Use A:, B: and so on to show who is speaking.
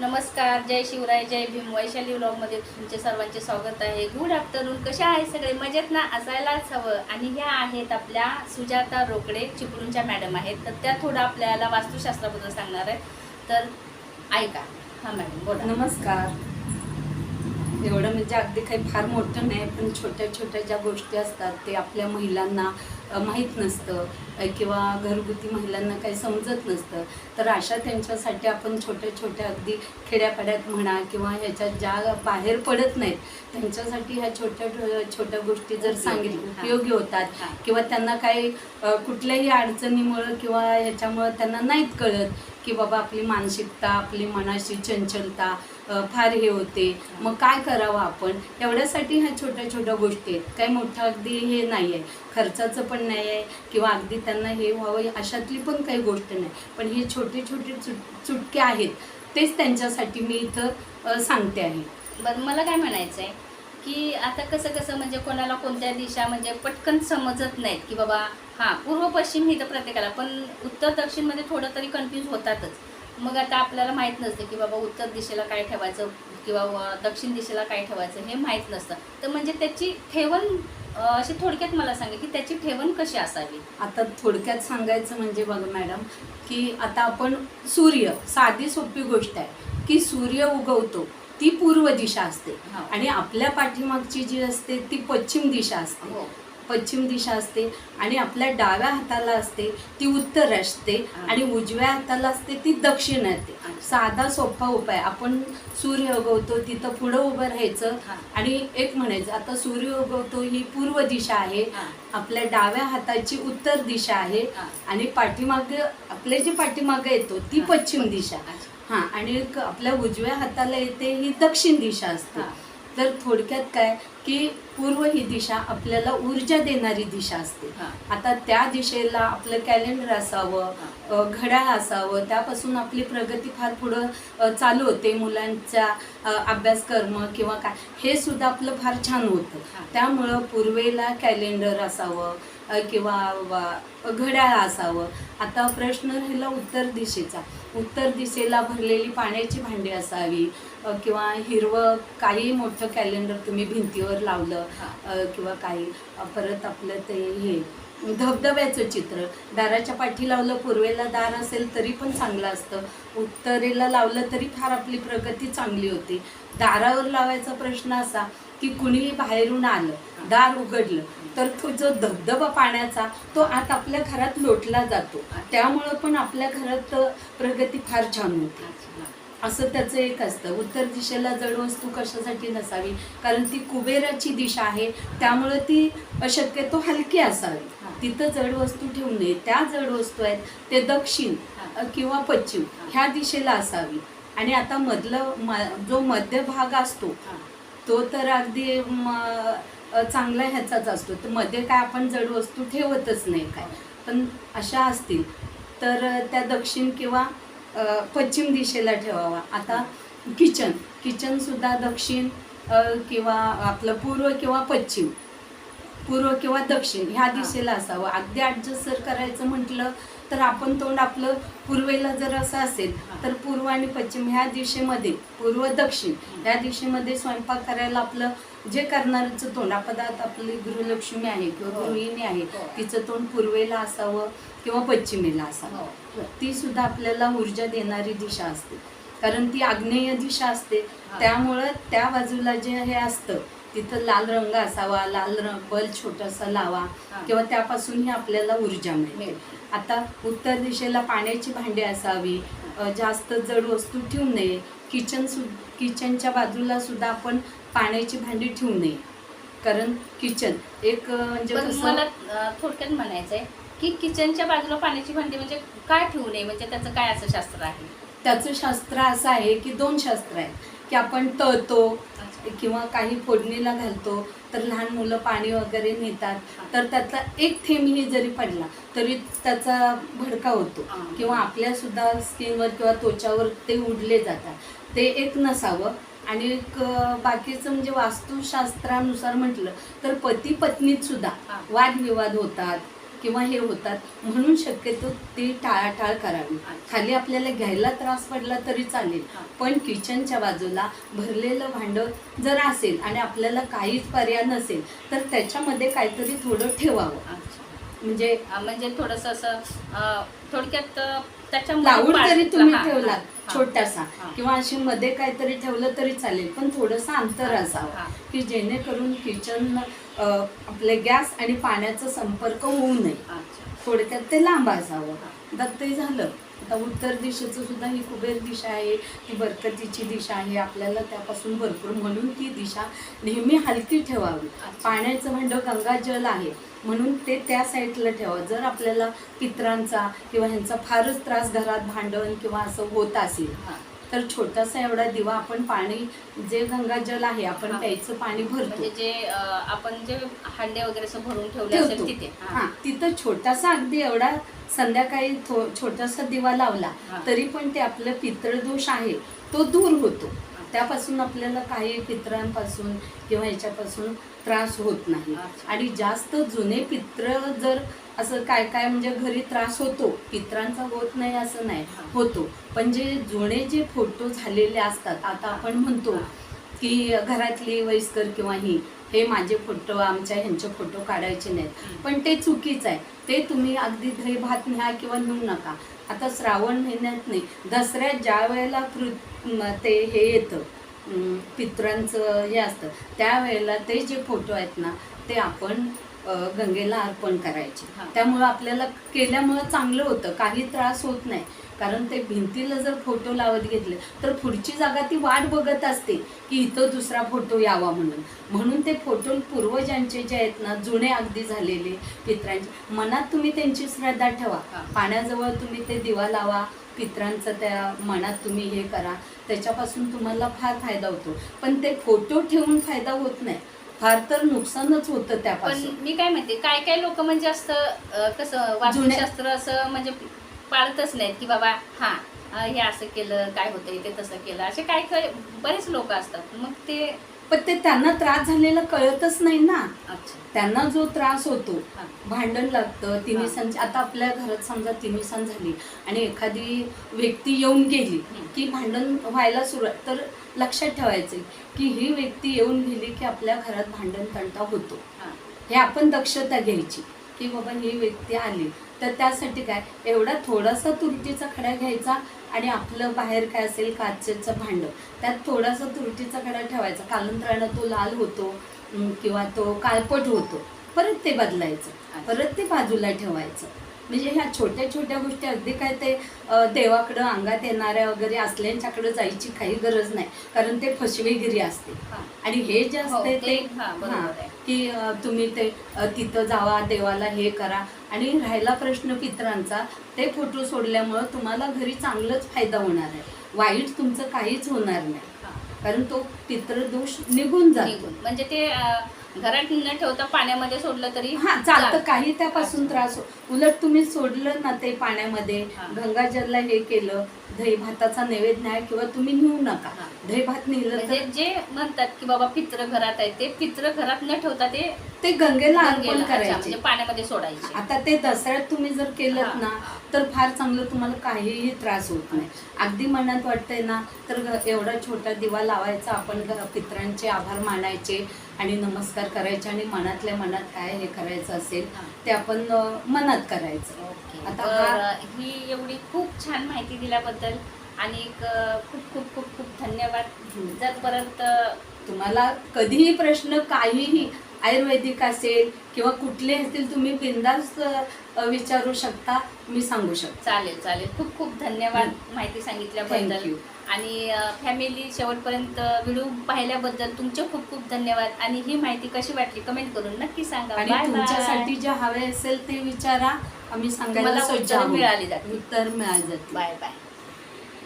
A: नमस्कार जय शिवराय जय भीम. वैशाली ब्लॉगमध्ये तुमचे सर्वांचे स्वागत आहे. गुड आफ्टरनून कशा आहे सगळे? मजेत ना? असायलाच हवं. आणि ह्या आहेत आपल्या सुजाता रोकडे चिपळूणच्या मॅडम आहेत. तर त्या थोडं आपल्याला वास्तुशास्त्राबद्दल सांगणार आहेत. तर ऐका. हां मॅडम बोला.
B: नमस्कार. एवढं म्हणजे अगदी काही फार मोठं नाही पण छोट्या छोट्या ज्या गोष्टी असतात ते आपल्या महिलांना माहीत नसतं किंवा घरगुती महिलांना काही समजत नसतं तर अशा त्यांच्यासाठी आपण छोट्या छोट्या अगदी खेड्यापाड्यात म्हणा किंवा ह्याच्यात ज्या बाहेर पडत नाहीत त्यांच्यासाठी ह्या छोट्या छोट्या गोष्टी जर सांगितल्या. उपयोगी होतात. किंवा त्यांना काही कुठल्याही अडचणीमुळं किंवा ह्याच्यामुळं त्यांना नाहीत कळत की बाबा आपली मानसिकता आपली मनाची चंचलता फार हे होते. मग काय करावं आपण? एवढ्यासाठी ह्या छोट्या छोट्या गोष्टी आहेत. काही मोठं अगदी हे नाही आहे खर्चाचं पण नाही आहे किंवा अगदी त्यांना हे व्हावं अशातली पण काही गोष्ट नाही. पण हे छोटे छोटे चुट चुटके आहेत. तेच त्यांच्यासाठी मी इथं सांगते आहे.
A: बरं मला काय म्हणायचं आहे की आता कसं कसं म्हणजे कोणाला कोणत्या दिशा म्हणजे पटकन समजत नाहीत की बाबा हां पूर्व पश्चिम ही तर प्रत्येकाला पण उत्तर दक्षिणमध्ये थोडं तरी कन्फ्यूज होतातच. मग आता आपल्याला माहीत नसतं की बाबा उत्तर दिशेला काय ठेवायचं किंवा दक्षिण दिशेला काय ठेवायचं हे माहीत नसतं. तर म्हणजे त्याची ठेवण अशी थोडक्यात मला सांगा की त्याची ठेवण कशी असावी?
B: आता थोडक्यात सांगायचं म्हणजे बघा मॅडम की आता आपण सूर्य साधी सोपी गोष्ट आहे की सूर्य उगवतो ती पूर्व दिशा असते. आणि आपल्या पाठीमागची जी असते ती पश्चिम दिशा असते.
A: हो.
B: पश्चिम दिशा असते आणि आपल्या डाव्या हाताला असते ती उत्तर असते. आणि उजव्या हाताला असते ती दक्षिण असते. साधा सोपा उपाय आपण सूर्य उगवतो तिथं पुढं उभं राहायचं. आणि एक म्हणायचं आता सूर्य उगवतो ही पूर्व दिशा आहे. आपल्या डाव्या हाताची उत्तर दिशा आहे. आणि पाठीमागे आपले जे पाठीमागे येतो ती. पश्चिम दिशा. हा आणि एक आपल्या उजव्या हाताला येते ही दक्षिण दिशा असते. तर थोडक्यात काय की पूर्व ही दिशा आपल्याला ऊर्जा देणारी दिशा असते.
A: हा.
B: आता त्या दिशेला आपलं कॅलेंडर असावं घड्याळ असावं त्यापासून आपली प्रगती फार पुढं चालू होते. मुलांचा अभ्यासक्रम किंवा काय हे सुद्धा आपलं फार छान होतं. त्यामुळं पूर्वेला कॅलेंडर असावं किंवा घड्याळ असावं. आता प्रश्न राहिला उत्तर दिशेचा. उत्तर दिशेला भरलेली पाण्याची भांडी असावी किंवा हिरवं काही मोठं कॅलेंडर तुम्ही भिंतीवर लावलं किंवा काही परत आपलं ते हे धबधब्याचं चित्र. दाराच्या पाठी लावलं पूर्वेला दार असेल तरी पण चांगलं असतं. उत्तरेला लावलं तरी फार आपली प्रगती चांगली होते. दारावर लावायचा प्रश्न असा की कुणीही बाहेरून आलं दार उघडलं तर तो जो धबधबा पाण्याचा तो आत आपल्या घरात लोटला जातो. त्यामुळं पण आपल्या घरात प्रगती फार छान होते. असं त्याचं एक असतं. उत्तर दिशेला जड वस्तू कशासाठी नसावी? कारण ती कुबेराची दिशा आहे. त्यामुळं ती शक्यतो हलकी असावी. तिथं जड वस्तू ठेवू नये. त्या जड वस्तू आहेत ते दक्षिण किंवा पश्चिम. ह्या दिशेला असावी. आणि आता मधलं म- जो मध्य भाग असतो. तो तर अगदी चांगला ह्याचाच असतो. तर मध्ये काय आपण जड वस्तू ठेवतच नाही काय. पण अशा असतील तर त्या दक्षिण किंवा पश्चिम दिशेला ठेवावा. आता किचन. किचनसुद्धा दक्षिण किंवा आपलं पूर्व किंवा पश्चिम. पूर्व किंवा दक्षिण ह्या दिशेला असावं. अगदी ॲडजस्ट जर करायचं म्हटलं तर आपण तोंड आपलं पूर्वेला जर असं असेल तर पूर्व आणि पश्चिम ह्या दिशेमध्ये पूर्व दक्षिण ह्या दिशेमध्ये स्वयंपाक करायला आपलं जे करणाऱ्याचं तोंड पदार्थ आपली गृहलक्ष्मी आहे किंवा
A: हो.
B: गृहिणी आहे
A: हो.
B: तिचं तोंड पूर्वेला असावं किंवा पश्चिमेला असावं
A: हो.
B: ती सुद्धा आपल्याला ऊर्जा देणारी दिशा असते कारण ती आग्नेय दिशा असते. त्यामुळं त्या बाजूला जे हे असतं तिथं लाल रंग असावा लाल रंग बल छोटासा लावा. किंवा त्यापासूनही आपल्याला ऊर्जा मिळते
A: मिळते.
B: आता उत्तर दिशेला पाण्याची भांडी असावी जास्त जड वस्तू ठेवू नये किचन सु किचनच्या बाजूला सुद्धा आपण पाण्याची भांडी ठेवू नये. कारण किचन एक म्हणजे
A: मला थोडक्यात म्हणायचं आहे की किचनच्या बाजूला पाण्याची भांडी म्हणजे काय ठेवू नये? म्हणजे त्याचं काय असं शास्त्र आहे?
B: त्याचं शास्त्र असं आहे की दोन शास्त्र आहेत. की आपण तळतो किंवा काही फोडणीला घालतो तर लहान मुलं पाणी वगैरे नेतात तर त्यातला एक थेंबही जरी पडला तरी त्याचा भडका होतो. किंवा आपल्या सुद्धा स्किनवर किंवा त्वचावर ते उडले जातात ते एक नसावं आणि एक बाकीचं म्हणजे वास्तुशास्त्रानुसार म्हटलं तर पती पत्नीत सुद्धा. वादविवाद होतात किंवा हे होतात म्हणून शक्यतो ती टाळाटाळ करावी खाली आपल्याला घ्यायला त्रास पडला तरी चालेल. पण किचनच्या बाजूला भरलेलं भांडं जर असेल आणि आपल्याला काहीच पर्याय नसेल तर त्याच्यामध्ये काहीतरी थोडं ठेवावं. म्हणजे
A: म्हणजे थोडस असं थोडक्यात
B: तुम्ही
A: हा,
B: ठेवलात
A: हा,
B: छोटासा.
A: हा.
B: किंवा अशी मध्ये काहीतरी ठेवलं तरी चालेल पण थोडंसं अंतर
A: हा.
B: असावं. की जेणेकरून किचन आपले गॅस आणि पाण्याचा संपर्क होऊ नये. थोडक्यात ते लांब असावं. आता ते झालं. आता उत्तर दिशेचं सुद्धा ही कुबेर दिशा आहे ती बरकतीची दिशा आहे. आपल्याला त्यापासून भरपूर म्हणून ती दिशा नेहमी हलकी ठेवावी. पाण्याचं भांडं गंगाजल आहे. म्हणून ते त्या साईडला ठेवा जर आपल्याला पित्रांचा किंवा ह्यांचा फारच त्रास घरात भांडण किंवा असं होत असेल. तर छोटासा एवढा दिवा आपण पाणी जे गंगाजल आहे आपण. प्यायचं पाणी भरतो
A: म्हणजे जे आपण जे हांडे वगैरे असं भरून ठेवले असेल तिथे
B: तिथं छोटासा अगदी एवढा संध्याकाळी छोटासा दिवा लावला. तरी पण ते आपलं पितृदोष आहे तो दूर होतो त्यापासून आपल्याला काही पित्रांपासून किंवा याच्यापासून त्रास होत नाही. आणि जास्त जुने पित्र जर असं काय काय म्हणजे घरी त्रास होतो पित्रांचा होत नाही असं नाही. होतो पण जे जुने जे फोटो झालेले असतात आता आपण म्हणतो. की घरातली वयस्कर किंवा ही हे माझे फोटो आमच्या ह्यांचे फोटो काढायचे नाहीत. पण ते चुकीचं आहे ते तुम्ही अगदी दही भात न्या किंवा नेऊ नका आता श्रावण महिन्यात नाही दसऱ्यात ज्या वेळेला ते हे येतं पित्रांचं हे असतं त्यावेळेला ते जे फोटो आहेत ना ते आपण गंगेला अर्पण करायचे. त्यामुळं आपल्याला केल्यामुळं चांगलं होतं काही त्रास होत नाही कारण ते भिंतीला जर फोटो लावत घेतले तर पुढची जागा ती वाट बघत असते की इथं दुसरा फोटो यावा म्हणून. म्हणून ते फोटो पूर्वजांचे जे आहेत ना जुने अगदी झालेले पित्रांचे मनात तुम्ही त्यांची श्रद्धा ठेवा. पाण्याजवळ तुम्ही ते दिवा लावा पित्रांचं त्या मनात तुम्ही हे करा. त्याच्यापासून तुम्हाला फार फायदा होतो. पण ते फोटो ठेवून फायदा होत नाही. फार तर नुकसानच होतं त्यापासून.
A: मी काय म्हणते काय काय लोक म्हणजे असं कसं वास्तुशास्त्र असं म्हणजे पाळतच नाहीत की बाबा हा हे असं केलं काय होतंय ते तसं केलं असे काय काय बरेच लोक असतात मग ते
B: पण ते त्यांना त्रास झालेला कळतच नाही ना
A: अच्छा
B: त्यांना जो त्रास होतो. भांडण लागतं तिन्ही. सण आता आपल्या घरात समजा तिन्ही सण झाली आणि एखादी व्यक्ती येऊन गेली. की भांडण व्हायला सुरुवात तर लक्षात ठेवायचं की ही व्यक्ती येऊन गेली की आपल्या घरात भांडण तंटा होतो
A: हा.
B: हे आपण दक्षता घ्यायची की बाबा ही व्यक्ती आली तर त्यासाठी काय? एवढा थोडासा तुरटीचा खडा घ्यायचा आणि आपलं बाहेर काय असेल काचेचं भांडं त्यात थोडासा तुरटीचा खडा ठेवायचा. कालांतरानं तो लाल होतो किंवा तो काळपट होतो. परत ते बदलायचं. परत ते बाजूला ठेवायचं. म्हणजे ह्या छोट्या छोट्या गोष्टी अगदी काय ते देवाकडं अंगात येणाऱ्या वगैरे असल्यांच्याकडे जायची काही गरज नाही कारण ते फसवेगिरी असते. आणि हे जे
A: हो,
B: असते
A: ते-.
B: की तुम्ही ते तिथं जावा देवाला हे करा आणि राहिला प्रश्न पित्रांचा ते फोटो सोडल्यामुळं तुम्हाला घरी चांगलंच फायदा होणार आहे वाईट तुमचं काहीच होणार नाही. कारण तो पितृदोष निघून जातो.
A: म्हणजे ते घरात न ठेवता पाण्यामध्ये सोडलं तरी
B: हा चालतं. काही त्यापासून त्रास हो उलट तुम्ही सोडलं ना ते पाण्यामध्ये. गंगाजलला हे केलं दही भाताचा नैवेद्य नाही किंवा तुम्ही नेऊ नका. दही भात नेलं
A: म्हणजे जे म्हणतात की बाबा पित्र घरात आहे ते पित्र घरात न ठेवता ते
B: ते गंगेला अर्पण
A: अच्छा, म्हणजे
B: करायचे
A: पाण्यामध्ये सोडायचे
B: आता ते दसऱ्यात तुम्ही जर केलं. ना तर फार चांगलं तुम्हाला काहीही त्रास होत नाही अगदी मनात वाटतंय ना तर एवढा छोटा दिवा लावायचा आपण पितरांचे आभार मानायचे आणि नमस्कार करायचे आणि मनातल्या मनात काय हे करायचं असेल. ते आपण मनात करायचं
A: ओके.
B: आता
A: तर
B: हा-
A: एवढी खूप छान माहिती दिल्याबद्दल आणि एक, खूप खूप खूप खूप धन्यवाद
B: हम्म.
A: जर परत अं,
B: तुम्हाला कधीही प्रश्न काहीही आयुर्वेदिक असेल किंवा कुठले असतील तुम्ही बिंदास विचारू शकता मी सांगू शकते.
A: चालेल चालेल. खूप खूप धन्यवाद माहिती सांगितल्याबद्दल.
B: You.
A: आणि फॅमिली शेवटपर्यंत व्हिडिओ पाहिल्याबद्दल तुमचे खूप खूप धन्यवाद. आणि ही माहिती कशी वाटली कमेंट करून नक्की सांगा.
B: आणि
A: Bye bye.
B: तुमच्यासाठी जे हवे असेल ते विचारा. आम्ही सांगायला
A: उत्तरं. मिळाली जातील.
B: उत्तर मिळाली जातील.
A: Bye bye